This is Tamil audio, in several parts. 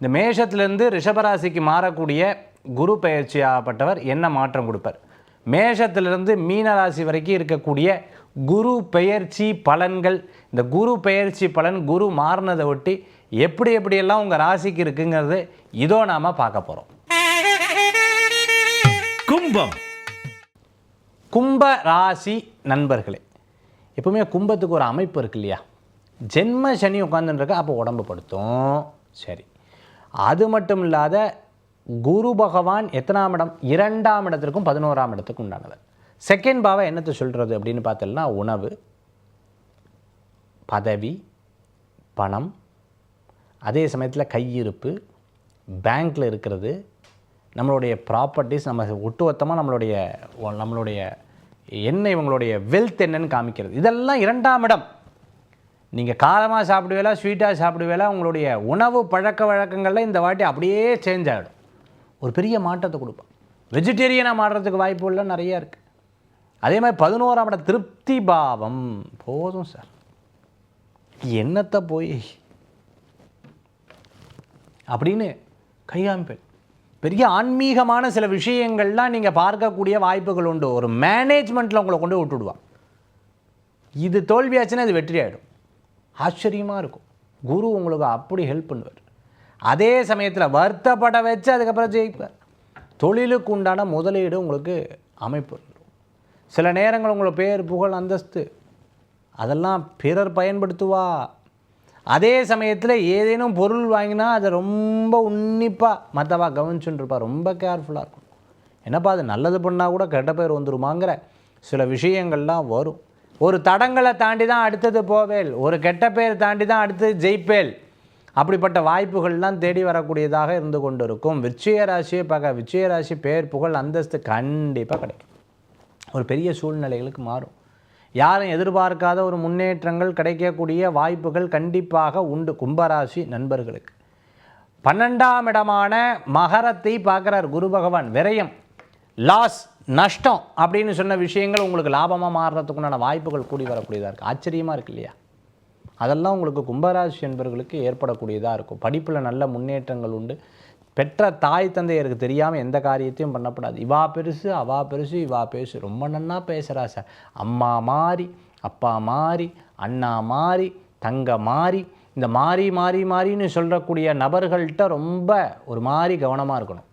இந்த மேஷத்திலிருந்து ரிஷபராசிக்கு மாறக்கூடிய குரு பெயர்ச்சி ஆகப்பட்டவர் என்ன மாற்றம் கொடுப்பார்? மேஷத்திலிருந்து மீன ராசி வரைக்கும் இருக்கக்கூடிய குரு பெயர்ச்சி பலன்கள் இந்த குரு பெயர்ச்சி பலன் குரு மாறினதை ஒட்டி எப்படி எப்படியெல்லாம் உங்கள் ராசிக்கு இருக்குங்கிறது இதோ நாம் பார்க்க போகிறோம் கும்பம். கும்ப ராசி நண்பர்களே எப்பவுமே கும்பத்துக்கு ஒரு அமைப்பு இருக்கு இல்லையா? ஜென்ம சனி உட்காந்துருக்க அப்போ உடம்பு படுத்தும். சரி. அது மட்டும் இல்லாத குரு பகவான் எத்தனாம் இடம்? இரண்டாம் இடத்திற்கும் பதினோராம் இடத்துக்கும் உண்டானவர். செகண்ட் பாவம் என்னத்தை சொல்கிறது அப்படின்னு பார்த்தோம்னா உணவு பதவி பணம் அதே சமயத்தில் கையிருப்பு பேங்க்கில் இருக்கிறது நம்மளுடைய ப்ராப்பர்ட்டிஸ் நம்ம ஒட்டுமொத்தமாக நம்மளுடைய நம்மளுடைய என்ன இவங்களுடைய வெல்த் என்னன்னு காமிக்கிறது. இதெல்லாம் இரண்டாம் இடம். நீங்கள் காரமாக சாப்பிடுவேலா ஸ்வீட்டாக சாப்பிடுவேலா உங்களுடைய உணவு பழக்க வழக்கங்களில் இந்த வாட்டி அப்படியே சேஞ்ச் ஆகிடும் ஒரு பெரிய மாற்றத்தை கொடுப்பான் வெஜிடேரியனாக மாறுறதுக்கு வாய்ப்புகள்லாம் நிறைய இருக்குது அதே மாதிரி பதினோராம் இடம் திருப்தி பாவம். போதும் சார். என்னத்தை போய் அப்படின்னு கையாம்பேன் பெரிய ஆன்மீகமான சில விஷயங்கள்லாம் நீங்கள் பார்க்கக்கூடிய வாய்ப்புகள் உண்டு. ஒரு மேனேஜ்மெண்ட்டில் உங்களை கொண்டு விட்டுடுவான் இது தோல்வியாச்சுன்னா இது வெற்றி ஆகிடும் ஆச்சரியமாக இருக்கும். குரு உங்களுக்கு அப்படி ஹெல்ப் பண்ணுவார். அதே சமயத்தில் வருத்தப்பட வச்சு அதுக்கப்புறம் ஜெயிப்பார். தொழிலுக்கு உண்டான முதலீடு உங்களுக்கு அமைப்பு சில நேரங்கள் உங்களை பேர் புகழ் அந்தஸ்து அதெல்லாம் பிறர் பயன்படுத்துவா. அதே சமயத்தில் ஏதேனும் பொருள் வாங்கினா அதை ரொம்ப உன்னிப்பாக மற்றவா கவனிச்சுட்டுருப்பா ரொம்ப கேர்ஃபுல்லாக இருக்கும் என்னப்பா அது நல்லது பண்ணால் கூட கெட்ட பேர் வந்துருமாங்கிற சில விஷயங்கள்லாம் வரும். ஒரு தடங்களை தாண்டி தான் அடுத்தது போவேல். ஒரு கெட்ட பேர் தாண்டி தான் அடுத்தது ஜெயிப்பேல். அப்படிப்பட்ட வாய்ப்புகள்லாம் தேடி வரக்கூடியதாக இருந்து கொண்டிருக்கும். விச்சய ராசியை பார்க்க விச்சய ராசி பேர் புகழ் அந்தஸ்து கண்டிப்பாக கிடைக்கும். ஒரு பெரிய சூழ்நிலைகளுக்கு மாறும். யாரும் எதிர்பார்க்காத ஒரு முன்னேற்றங்கள் கிடைக்கக்கூடிய வாய்ப்புகள் கண்டிப்பாக உண்டு. கும்பராசி நண்பர்களுக்கு. பன்னெண்டாம் இடமான மகரத்தை பார்க்குறார் குரு பகவான். விரயம். லாஸ். நஷ்டம் அப்படின்னு சொன்ன விஷயங்கள் உங்களுக்கு லாபமாக மாறுறதுக்குண்டான வாய்ப்புகள் கூடி வரக்கூடியதாக இருக்குது ஆச்சரியமாக இருக்கு இல்லையா? அதெல்லாம் உங்களுக்கு கும்பராசி என்பவர்களுக்கு ஏற்படக்கூடியதாக இருக்கும். படிப்பில் நல்ல முன்னேற்றங்கள் உண்டு. பெற்ற தாய் தந்தையருக்கு தெரியாமல் எந்த காரியத்தையும் பண்ணக்கூடாது. இவா பெருசு அவா பெருசு இவா பெருசு ரொம்ப நன்னா பேசுகிறா சார். அம்மா மாறி அப்பா மாறி அண்ணா மாறி தங்க மாறி இந்த மாறி மாறி மாறின்னு சொல்லக்கூடிய நபர்கள்ட்ட ரொம்ப ஒரு மாதிரி கவனமாக இருக்கணும்.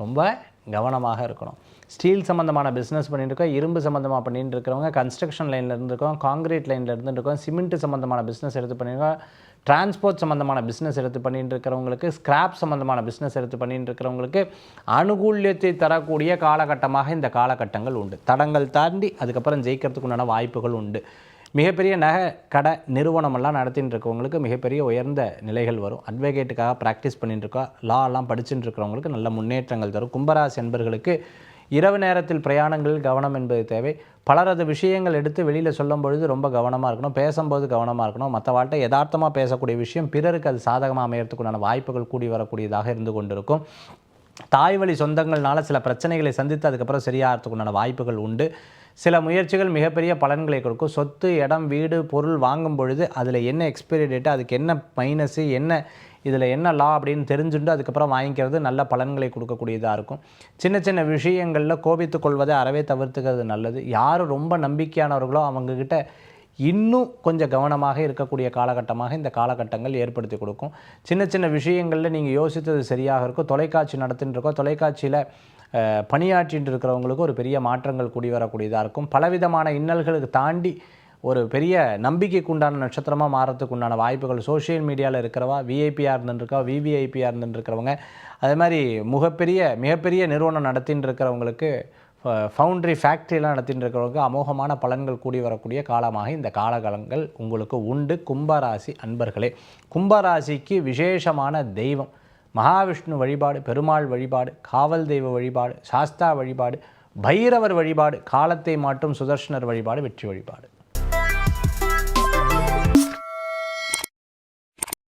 ரொம்ப கவனமாக இருக்கணும். ஸ்டீல் சம்மந்தமான பிஸ்னஸ் பண்ணிட்டுருக்கோம் இரும்பு சம்மந்தமாக பண்ணிட்டு இருக்கிறவங்க கன்ஸ்ட்ரக்ஷன் லைனில் இருந்துருக்கோம் காங்கிரீட் லைனில் இருந்துருக்கோம் சிமெண்ட் சம்மந்தமான பிஸ்னஸ் எடுத்து பண்ணியிருக்கோம் டிரான்ஸ்போர்ட் சம்மந்தமான பிஸ்னஸ் எடுத்து பண்ணிட்டு இருக்கிறவங்களுக்கு ஸ்கிராப் சம்மந்தமான பிஸ்னஸ் எடுத்து பண்ணிட்டு இருக்கிறவங்களுக்கு அனுகூல்யத்தை தரக்கூடிய காலகட்டமாக இந்த காலகட்டங்கள் உண்டு. தடங்கள் தாண்டி அதுக்கப்புறம் ஜெயிக்கிறதுக்கு உண்டான வாய்ப்புகள் உண்டு. மிகப்பெரிய நகை கடை நிறுவனமெல்லாம் நடத்தின்னு இருக்கவங்களுக்கு மிகப்பெரிய உயர்ந்த நிலைகள் வரும். அட்வொகேட்டுக்காக ப்ராக்டிஸ் பண்ணிட்டு இருக்கா லாலாம் படிச்சுட்டு இருக்கிறவங்களுக்கு நல்ல முன்னேற்றங்கள் தரும். கும்பராசி என்பர்களுக்கு இரவு நேரத்தில் பிரயாணங்களில் கவனம் என்பது தேவை. பலரது விஷயங்கள் எடுத்து வெளியில் சொல்லும் பொழுது ரொம்ப கவனமாக இருக்கணும். பேசும்போது கவனமாக இருக்கணும். மற்ற வாழ்க்கை யதார்த்தமாக பேசக்கூடிய விஷயம் பிறருக்கு அது சாதகமாக அமையறதுக்குண்டான வாய்ப்புகள் கூடி வரக்கூடியதாக இருந்து கொண்டிருக்கும். தாய் வழி சொந்தங்கள்னால சில பிரச்சனைகளை சந்தித்து அதுக்கப்புறம் சரியாகிறதுக்குண்டான வாய்ப்புகள் உண்டு. சில முயற்சிகள் மிகப்பெரிய பலன்களை கொடுக்கும். சொத்து இடம் வீடு பொருள் வாங்கும் பொழுது அதில் என்ன எக்ஸ்பைரி டேட்டு அதுக்கு என்ன மைனஸு என்ன இதில் என்ன லா அப்படின்னு தெரிஞ்சுட்டு அதுக்கப்புறம் வாங்கிக்கிறது நல்ல பலன்களை கொடுக்கக்கூடியதாக இருக்கும். சின்ன சின்ன விஷயங்களில் கோபித்துக்கொள்வதை அறவே தவிர்த்துக்கிறது நல்லது. யார் ரொம்ப நம்பிக்கையானவர்களோ அவங்கக்கிட்ட இன்னும் கொஞ்சம் கவனமாக இருக்கக்கூடிய காலகட்டமாக இந்த காலகட்டங்கள் ஏற்படுத்தி கொடுக்கும். சின்ன சின்ன விஷயங்களில் நீங்கள் யோசித்தது சரியாக இருக்கும். தொலைக்காட்சி நடத்தின்னு தொலைக்காட்சியில் அஹ், பணியாற்றிட்டு இருக்கிறவங்களுக்கு ஒரு பெரிய மாற்றங்கள் கூடி வரக்கூடியதாக இருக்கும். பலவிதமான இன்னல்களுக்கு தாண்டி ஒரு பெரிய நம்பிக்கைக்கு உண்டான நட்சத்திரமாக மாறத்துக்கு உண்டான வாய்ப்புகள் சோஷியல் மீடியாவில் இருக்கிறவா விஐபியாக இருந்துருக்கா விவிஐபியாக இருந்துருக்கிறவங்க. அதே மாதிரி மிகப்பெரிய மிகப்பெரிய நிறுவனம் நடத்தின்னு இருக்கிறவங்களுக்கு ஃபவுண்ட்ரி ஃபேக்ட்ரிலாம் நடத்திட்டு இருக்கிறவங்க அமோகமான பலன்கள் கூடி வரக்கூடிய காலமாக இந்த காலகாலங்கள் உங்களுக்கு உண்டு. கும்பராசி அன்பர்களே கும்பராசிக்கு விசேஷமான தெய்வம். மகாவிஷ்ணு வழிபாடு பெருமாள் வழிபாடு காவல் தெய்வ வழிபாடு சாஸ்தா வழிபாடு பைரவர் வழிபாடு காலத்தை மாற்றும் சுதர்ஷனர் வழிபாடு வெற்றி வழிபாடு.